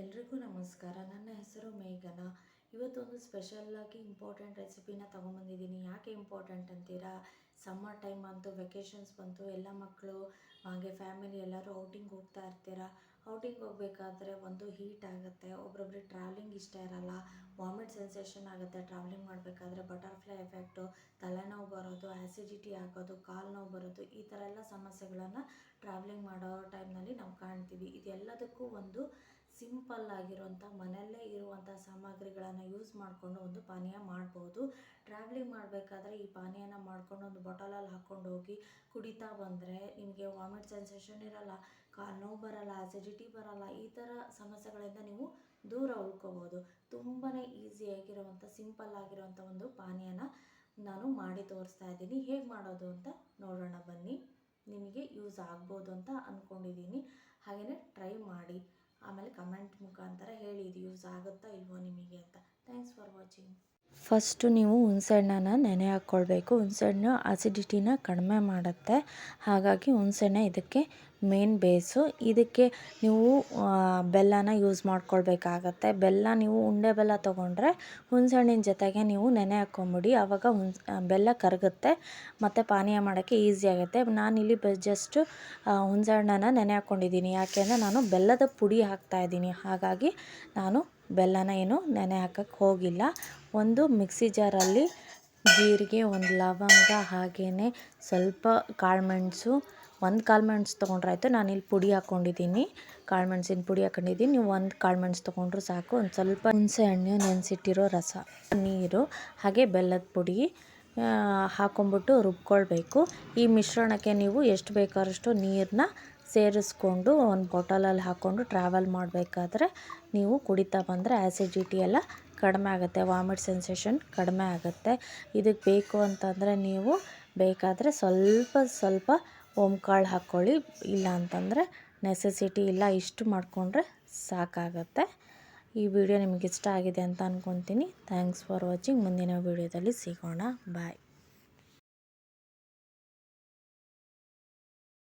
ಎಲ್ರಿಗೂ ನಮಸ್ಕಾರ. ನನ್ನ ಹೆಸರು ಮೇಘನ. ಇವತ್ತೊಂದು ಸ್ಪೆಷಲ್ಲಾಗಿ ಇಂಪಾರ್ಟೆಂಟ್ ರೆಸಿಪಿನ ತೊಗೊಂಬಂದಿದ್ದೀನಿ ಯಾಕೆ ಇಂಪಾರ್ಟೆಂಟ್ ಅಂತೀರಾ? ಸಮ್ಮರ್ ಟೈಮ್ ಬಂತು ವೆಕೇಷನ್ಸ್ ಬಂತು, ಎಲ್ಲ ಮಕ್ಕಳು ಹಾಗೆ ಫ್ಯಾಮಿಲಿ ಎಲ್ಲರೂ ಔಟಿಂಗ್ ಹೋಗ್ತಾ ಇರ್ತೀರ? ಔಟಿಂಗ್ ಹೋಗಬೇಕಾದ್ರೆ ಒಂದು ಹೀಟ್ ಆಗುತ್ತೆ, ಒಬ್ರೊಬ್ರಿಗೆ ಟ್ರಾವೆಲಿಂಗ್ ಇಷ್ಟ ಇರಲ್ಲ ವಾಮಿಟ್ ಸೆನ್ಸೇಷನ್ ಆಗುತ್ತೆ ಟ್ರಾವೆಲಿಂಗ್ ಮಾಡಬೇಕಾದ್ರೆ ಬಟರ್ಫ್ಲೈ ಎಫೆಕ್ಟು ತಲೆನೋವು ಬರೋದು ಆ್ಯಸಿಡಿಟಿ ಆಗೋದು ಕಾಲು ನೋವು ಬರೋದು, ಈ ಥರ ಎಲ್ಲ ಸಮಸ್ಯೆಗಳನ್ನು ಟ್ರಾವೆಲಿಂಗ್ ಮಾಡೋ ಟೈಮ್ನಲ್ಲಿ ನಾವು ಕಾಣ್ತೀವಿ. ಇದೆಲ್ಲದಕ್ಕೂ ಒಂದು ಸಿಂಪಲ್ ಆಗಿರುವಂಥ, ಮನೆಯಲ್ಲೇ ಇರುವಂಥ ಸಾಮಗ್ರಿಗಳನ್ನು ಯೂಸ್ ಮಾಡಿಕೊಂಡು ಒಂದು ಪಾನೀಯ ಮಾಡ್ಬೋದು. ಟ್ರಾವೆಲಿಂಗ್ ಮಾಡಬೇಕಾದ್ರೆ ಈ ಪಾನೀಯನ ಮಾಡ್ಕೊಂಡು ಒಂದು ಬಾಟಲಲ್ಲಿ ಹಾಕ್ಕೊಂಡು ಹೋಗಿ ಕುಡಿತಾ ಬಂದರೆ ನಿಮಗೆ ವಾಮಿಟ್ ಸೆನ್ಸೇಷನ್ ಇರಲ್ಲ, ಕಾಲು ನೋವು ಬರಲ್ಲ ಅಸಿಡಿಟಿ ಬರಲ್ಲ, ಈ ಥರ ಸಮಸ್ಯೆಗಳಿಂದ ನೀವು ದೂರ ಉಳ್ಕೋಬೋದು. ತುಂಬಾ ಈಸಿಯಾಗಿರುವಂಥ ಸಿಂಪಲ್ ಆಗಿರುವಂಥ ಒಂದು ಪಾನೀಯನ ನಾನು ಮಾಡಿ ತೋರಿಸ್ತಾ ಇದ್ದೀನಿ. ಹೇಗೆ ಮಾಡೋದು ಅಂತ ನೋಡೋಣ ಬನ್ನಿ. ನಿಮಗೆ ಯೂಸ್ ಆಗ್ಬೋದು ಅಂತ ಅಂದ್ಕೊಂಡಿದ್ದೀನಿ ಹಾಗೆಯೇ ಟ್ರೈ ಮಾಡಿ. ಆಮೇಲೆ ಕಮೆಂಟ್ ಮುಖಾಂತರ ಹೇಳಿ, ಇದು ಯೂಸ್ ಆಗುತ್ತಾ ಇಲ್ವೋ ನಿಮಗೆ ಅಂತ. ಥ್ಯಾಂಕ್ಸ್ ಫಾರ್ ವಾಚಿಂಗ್ ಫಸ್ಟು ನೀವು ಹುಣಸೆಹಣ್ಣನ ನೆನೆ ಹಾಕ್ಕೊಳ್ಬೇಕು ಹುಣಸೆಹಣ್ಣು ಆಸಿಡಿಟಿನ ಕಡಿಮೆ ಮಾಡುತ್ತೆ. ಹಾಗಾಗಿ ಹುಣಸೆಹಣ್ಣೆ ಇದಕ್ಕೆ ಮೇನ್ ಬೇಸು. ಇದಕ್ಕೆ ನೀವು ಬೆಲ್ಲನ ಯೂಸ್ ಮಾಡ್ಕೊಳ್ಬೇಕಾಗತ್ತೆ. ಬೆಲ್ಲ ನೀವು ಉಂಡೆ ಬೆಲ್ಲ ತೊಗೊಂಡ್ರೆ ಹುಣಸಣ್ಣಿನ ಜೊತೆಗೆ ನೀವು ನೆನೆ ಹಾಕ್ಕೊಂಬಿಡಿ. ಆವಾಗ ಹುಣ್ ಬೆಲ್ಲ ಕರಗುತ್ತೆ. ಮತ್ತು ಪಾನೀಯ ಮಾಡೋಕ್ಕೆ ಈಸಿ ಆಗುತ್ತೆ. ನಾನಿಲ್ಲಿ ಬ ಜಸ್ಟು ಹುಣಸಣ್ಣನ ನೆನೆ ಹಾಕ್ಕೊಂಡಿದ್ದೀನಿ. ಯಾಕೆಂದರೆ ನಾನು ಬೆಲ್ಲದ ಪುಡಿ ಹಾಕ್ತಾಯಿದ್ದೀನಿ ಹಾಗಾಗಿ ನಾನು ಬೆಲ್ಲನ ಏನು ನೆನೆ ಹಾಕಕ್ಕೆ ಹೋಗಿಲ್ಲ. ಒಂದು ಮಿಕ್ಸಿ ಜಾರಲ್ಲಿ ಜೀರಿಗೆ, ಒಂದು ಲವಂಗ ಹಾಗೆಯೇ ಸ್ವಲ್ಪ ಕಾಳುಮೆಣಸು ಒಂದು ಕಾಳುಮೆಣಸು ತೊಗೊಂಡ್ರೆ ಆಯಿತು. ನಾನಿಲ್ಲಿ ಪುಡಿ ಹಾಕ್ಕೊಂಡಿದ್ದೀನಿ ಕಾಳುಮೆಣಸಿನ ಪುಡಿ ಹಾಕ್ಕೊಂಡಿದ್ದೀನಿ ನೀವು ಒಂದು ಕಾಳುಮೆಣಸು ತೊಗೊಂಡ್ರೂ ಸಾಕು. ಒಂದು ಸ್ವಲ್ಪ ಹುಣಸೆ ಹಣ್ಣು, ನೆನೆಸಿಟ್ಟಿರೋ ರಸ, ನೀರು, ಹಾಗೆ ಬೆಲ್ಲದ ಪುಡಿ ಹಾಕ್ಕೊಂಬಿಟ್ಟು ರುಬ್ಕೊಳ್ಬೇಕು. ಈ ಮಿಶ್ರಣಕ್ಕೆ ನೀವು ಎಷ್ಟು ಬೇಕಾದಷ್ಟು ನೀರನ್ನ ಸೇರಿಸ್ಕೊಂಡು ಒಂದು ಬಾಟಲಲ್ಲಿ ಹಾಕ್ಕೊಂಡು ಟ್ರಾವೆಲ್ ಮಾಡಬೇಕಾದ್ರೆ ನೀವು ಕುಡಿತಾ ಬಂದರೆ ಆ್ಯಸಿಡಿಟಿ ಎಲ್ಲ ಕಡಿಮೆ ಆಗುತ್ತೆ ವಾಮಿಟ್ ಸೆನ್ಸೇಷನ್ ಕಡಿಮೆ ಆಗುತ್ತೆ. ಇದಕ್ಕೆ ಬೇಕು ಅಂತಂದರೆ ನೀವು ಬೇಕಾದರೆ ಸ್ವಲ್ಪ ಸ್ವಲ್ಪ ಓಂಕಾಳು ಹಾಕ್ಕೊಳ್ಳಿ. ಇಲ್ಲ ಅಂತಂದರೆ ನೆಸೆಸಿಟಿ ಇಲ್ಲ, ಇಷ್ಟು ಮಾಡಿಕೊಂಡ್ರೆ ಸಾಕಾಗತ್ತೆ. ಈ ವಿಡಿಯೋ ನಿಮಗೆ ಆಗಿದೆ ಅಂತ ಅಂದ್ಕೊತೀನಿ ಥ್ಯಾಂಕ್ಸ್ ಫಾರ್ ವಾಚಿಂಗ್ ಮುಂದಿನ ವಿಡಿಯೋದಲ್ಲಿ ಸಿಗೋಣ. ಬಾಯ್